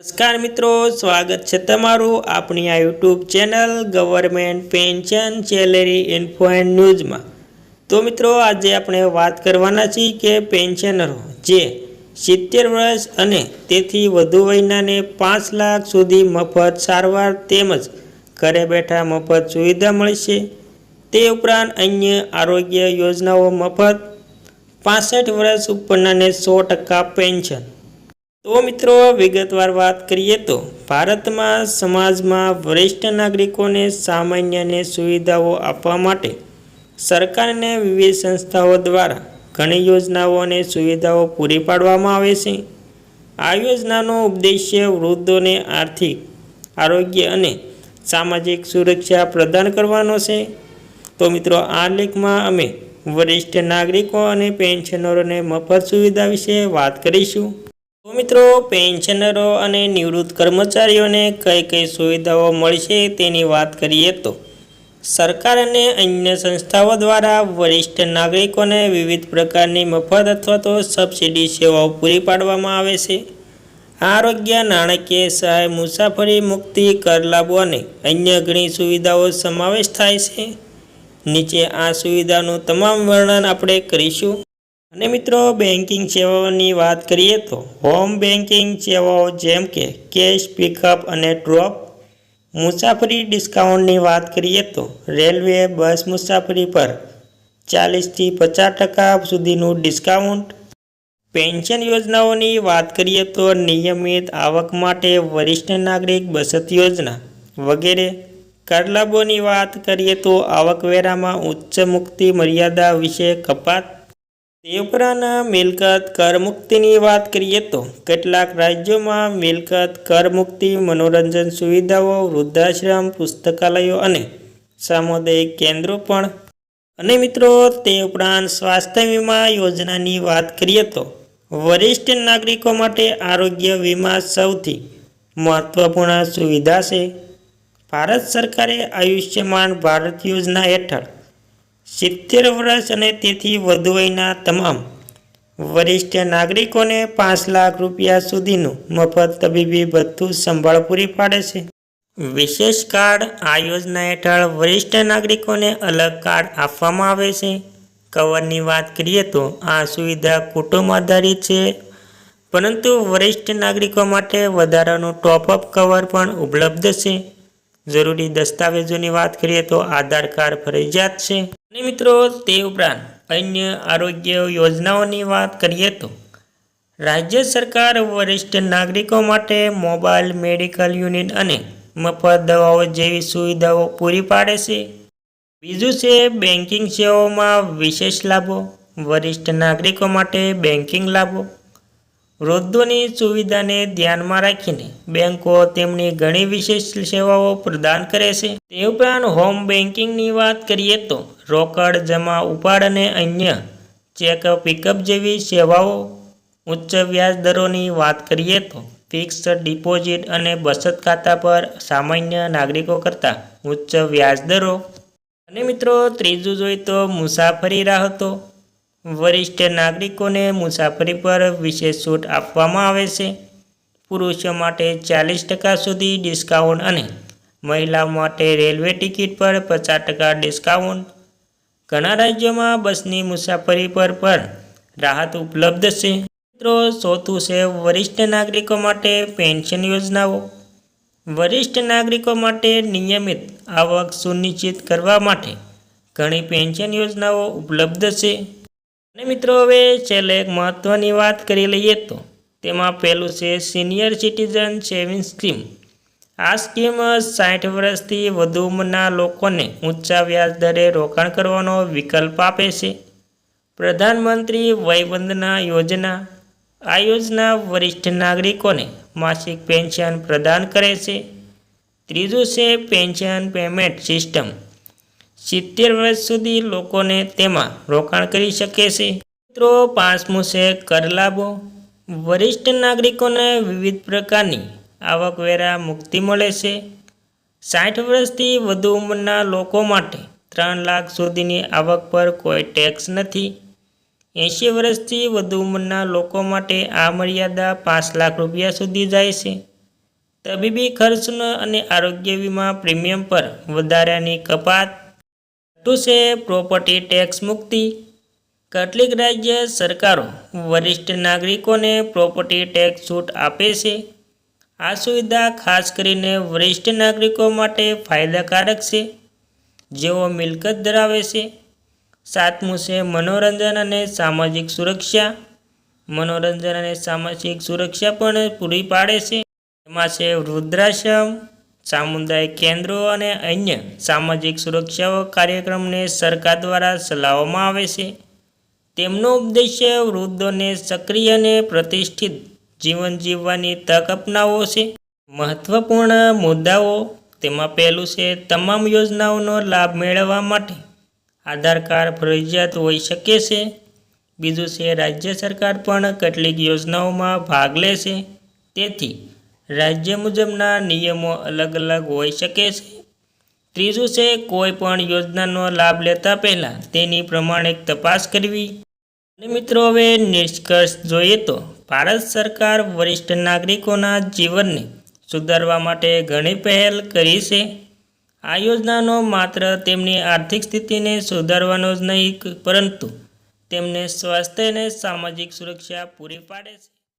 નમસ્કાર મિત્રો, સ્વાગત છે તમારું આપણી આ YouTube channel government pension salary info and ન્યૂઝમાં તો મિત્રો, આજે આપણે વાત કરવાના છીએ કે પેન્શનરો જે સિત્તેર વર્ષ અને તેથી વધુ વયનાને પાંચ લાખ સુધી મફત સારવાર તેમજ ઘરે બેઠા મફત સુવિધા મળશે. તે ઉપરાંત અન્ય આરોગ્ય યોજનાઓ મફત, પાસઠ વર્ષ ઉપરનાને સો ટકા પેન્શન તો મિત્રો, વિગતવાર વાત કરીએ તો ભારતમાં સમાજમાં વરિષ્ઠ નાગરિકોને સામાન્યને સુવિધાઓ આપવા માટે સરકારને વિવિધ સંસ્થાઓ દ્વારા ઘણી યોજનાઓ અને સુવિધાઓ પૂરી પાડવામાં આવે છે. આ યોજનાનો ઉદ્દેશ્ય વૃદ્ધોને આર્થિક, આરોગ્ય અને સામાજિક સુરક્ષા પ્રદાન કરવાનો છે. તો મિત્રો, આ લેખમાં અમે વરિષ્ઠ નાગરિકો અને પેન્શનરોને મફત સુવિધા વિશે વાત કરીશું. તો મિત્રો, પેન્શનરો અને નિવૃત્ત કર્મચારીઓને કઈ કઈ સુવિધાઓ મળશે તેની વાત કરીએ તો, સરકાર અને અન્ય સંસ્થાઓ દ્વારા વરિષ્ઠ નાગરિકોને વિવિધ પ્રકારની મફત અથવા તો સબસિડી સેવાઓ પૂરી પાડવામાં આવે છે. આરોગ્ય, નાણાકીય સહાય, મુસાફરી, મુક્તિ, કર લાભો અને અન્ય ઘણી સુવિધાઓ સમાવેશ થાય છે. નીચે આ સુવિધાનું તમામ વર્ણન આપણે કરીશું. અને મિત્રો બેન્કિંગ સેવાઓની વાત કરીએ તો હોમ બેન્કિંગ સેવાઓ જેમ કે કેશ પિકઅપ અને ડ્રોપ મુસાફરી ડિસ્કાઉન્ટની વાત કરીએ તો રેલવે બસ મુસાફરી પર ચાલીસથી પચાસ ટકા સુધીનું ડિસ્કાઉન્ટ પેન્શન યોજનાઓની વાત કરીએ તો નિયમિત આવક માટે વરિષ્ઠ નાગરિક બચત યોજના વગેરે. કરલાભોની વાત કરીએ તો આવકવેરામાં ઉચ્ચ મુક્તિ મર્યાદા વિશે કપાત તે ઉપરાંત મિલકત કર મુક્તિની વાત કરીએ તો કેટલાક રાજ્યોમાં મિલકત કર મુક્તિ, મનોરંજન સુવિધાઓ, વૃદ્ધાશ્રમ, પુસ્તકાલયો અને સામુદાયિક કેન્દ્રો પણ અને મિત્રો તે ઉપરાંત સ્વાસ્થ્ય વીમા યોજનાની વાત કરીએ તો વરિષ્ઠ નાગરિકો માટે આરોગ્ય વીમા સૌથી મહત્વપૂર્ણ સુવિધા છે. ભારત સરકારે આયુષ્યમાન ભારત યોજના હેઠળ સિત્તેર વર્ષ અને તેથી વધુ વયના તમામ વરિષ્ઠ નાગરિકોને પાંચ લાખ રૂપિયા સુધીનું મફત તબીબી ભથ્થું સંભાળ પૂરી પાડે છે. વિશેષ કાર્ડ આ યોજના હેઠળ વરિષ્ઠ નાગરિકોને અલગ કાર્ડ આપવામાં આવે છે. કવરની વાત કરીએ તો આ સુવિધા કુટુંબ આધારિત છે. પરંતુ વરિષ્ઠ નાગરિકો માટે વધારાનું ટોપઅપ કવર પણ ઉપલબ્ધ છે. જરૂરી દસ્તાવેજોની વાત કરીએ તો આધાર કાર્ડ ફરજિયાત છે. અને મિત્રો, તે ઉપરાંત અન્ય આરોગ્ય યોજનાઓની વાત કરીએ તો, રાજ્ય સરકાર વરિષ્ઠ નાગરિકો માટે મોબાઈલ, મેડિકલ યુનિટ અને મફત દવાઓ જેવી સુવિધાઓ પૂરી પાડે છે. બીજું છે બેન્કિંગ સેવાઓમાં વિશેષ લાભો, વરિષ્ઠ નાગરિકો માટે બેન્કિંગ લાભો. વૃદ્ધોની સુવિધાને ધ્યાનમાં રાખીને બેંકો તેમની ઘણી વિશેષ સેવાઓ પ્રદાન કરે છે. તે ઉપરાંત હોમ બેન્કિંગની વાત કરીએ તો રોકડ જમા ઉપાડ અને અન્ય ચેક પિકઅપ જેવી સેવાઓ ઉચ્ચ વ્યાજ દરોની વાત કરીએ તો ફિક્સ ડિપોઝિટ અને બચત ખાતા પર સામાન્ય નાગરિકો કરતાં ઉચ્ચ વ્યાજ દરો. અને મિત્રો ત્રીજું જોઈએ તો મુસાફરી રાહતો વરિષ્ઠ નાગરિકોને મુસાફરી પર વિશેષ છૂટ આપવામાં આવે છે. પુરુષો માટે ચાલીસ ટકા સુધી ડિસ્કાઉન્ટ અને મહિલાઓ માટે રેલવે ટિકિટ પર પચાસ ટકા ડિસ્કાઉન્ટ ઘણા રાજ્યોમાં બસની મુસાફરી પર પણ રાહત ઉપલબ્ધ છે. મિત્રો, ચોથું છે વરિષ્ઠ નાગરિકો માટે પેન્શન યોજનાઓ. વરિષ્ઠ નાગરિકો માટે નિયમિત આવક સુનિશ્ચિત કરવા માટે ઘણી પેન્શન યોજનાઓ ઉપલબ્ધ છે. અને મિત્રો, હવે છેલ્લે એક મહત્ત્વની વાત કરી લઈએ તો તેમાં પહેલું છે સિનિયર સિટીઝન સેવિંગ સ્કીમ. આ સ્કીમ સાઠ વર્ષથી વધુ ઉંમરના લોકોને ઊંચા વ્યાજ દરે રોકાણ કરવાનો વિકલ્પ આપે છે. પ્રધાનમંત્રી વયવંદના યોજના. આ યોજના વરિષ્ઠ નાગરિકોને માસિક પેન્શન પ્રદાન કરે છે. ત્રીજું છે પેન્શન પેમેન્ટ સિસ્ટમ. સિત્તેર વર્ષ સુધી લોકોને તેમાં રોકાણ કરી શકે છે. મિત્રો, પાંચમું છે કર લાભો. વરિષ્ઠ નાગરિકોને વિવિધ પ્રકારની આવકવેરા મુક્તિ મળે છે. સાઠ વર્ષથી વધુ ઉંમરના લોકો માટે ત્રણ લાખ સુધીની આવક પર કોઈ ટેક્સ નથી. એંશી વર્ષથી વધુ ઉંમરના લોકો માટે આ મર્યાદા પાંચ લાખ રૂપિયા સુધી જાય છે. તબીબી ખર્ચનો અને આરોગ્ય વીમા પ્રીમિયમ પર વધારાની કપાત. ટુ છે પ્રોપર્ટી ટેક્સ મુક્તિ. કેટલીક રાજ્ય સરકારો વરિષ્ઠ નાગરિકોને પ્રોપર્ટી ટેક્સ છૂટ આપે છે. આ સુવિધા ખાસ કરીને વરિષ્ઠ નાગરિકો માટે ફાયદાકારક છે. જેઓ મિલકત ધરાવે છે. સાતમું છે મનોરંજન અને સામાજિક સુરક્ષા. મનોરંજન અને સામાજિક સુરક્ષા પણ પૂરી પાડે છે. એમાં છે વૃદ્ધાશ્રમ, સામુદાયિક કેન્દ્રો અને અન્ય સામાજિક સુરક્ષાઓ કાર્યક્રમને સરકાર દ્વારા ચલાવવામાં આવે છે. તેમનો ઉદ્દેશ્ય વૃદ્ધોને સક્રિય અને પ્રતિષ્ઠિત જીવન જીવવાની તક અપનાવો છે. મહત્વપૂર્ણ મુદ્દાઓ, તેમાં પહેલું છે તમામ યોજનાઓનો લાભ મેળવવા માટે આધાર કાર્ડ ફરજિયાત હોઈ શકે છે. બીજું છે રાજ્ય સરકાર પણ કેટલીક યોજનાઓમાં ભાગ લે છે. તેથી રાજ્ય મુજબના નિયમો અલગ અલગ હોઈ શકે છે. ત્રીજું છે કોઈ પણ યોજનાનો લાભ લેતા પહેલાં તેની પ્રમાણિક તપાસ કરવી. અને મિત્રો હવે નિષ્કર્ષ જોઈએ તો ભારત સરકાર વરિષ્ઠ નાગરિકોના જીવનને સુધારવા માટે ઘણી પહેલ કરી છે. આ યોજનાનો માત્ર તેમની આર્થિક સ્થિતિને સુધારવાનો જ નહીં, પરંતુ તેમને સ્વાસ્થ્ય અને સામાજિક સુરક્ષા પૂરી પાડે છે.